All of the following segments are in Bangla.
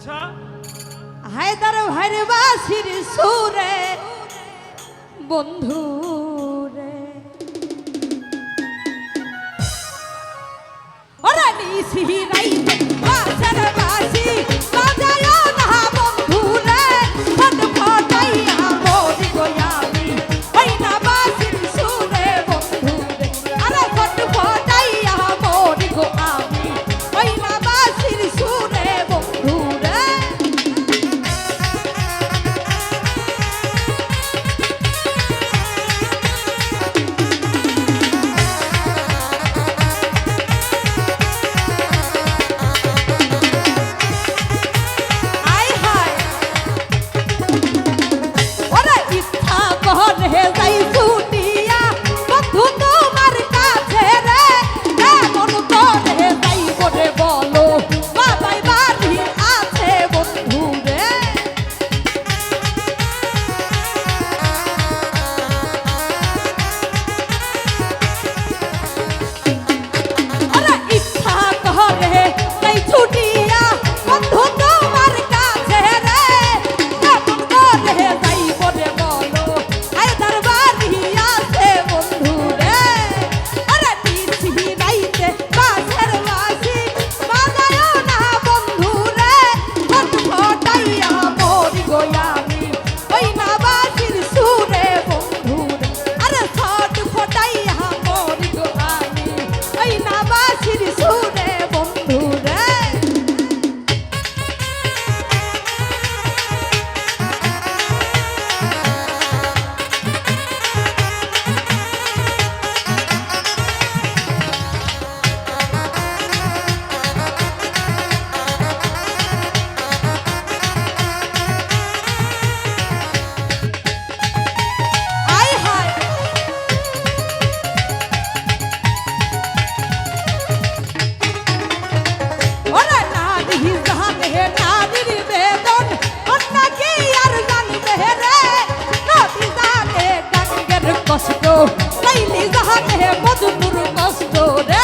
আচ্ছা। হায়দার ভাইরে বাসির সুরে বন্ধু রে। ওরা নিশি রাইতে পাইনি যাহাতে মধুপুর কষ্ট রে।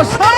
Oh.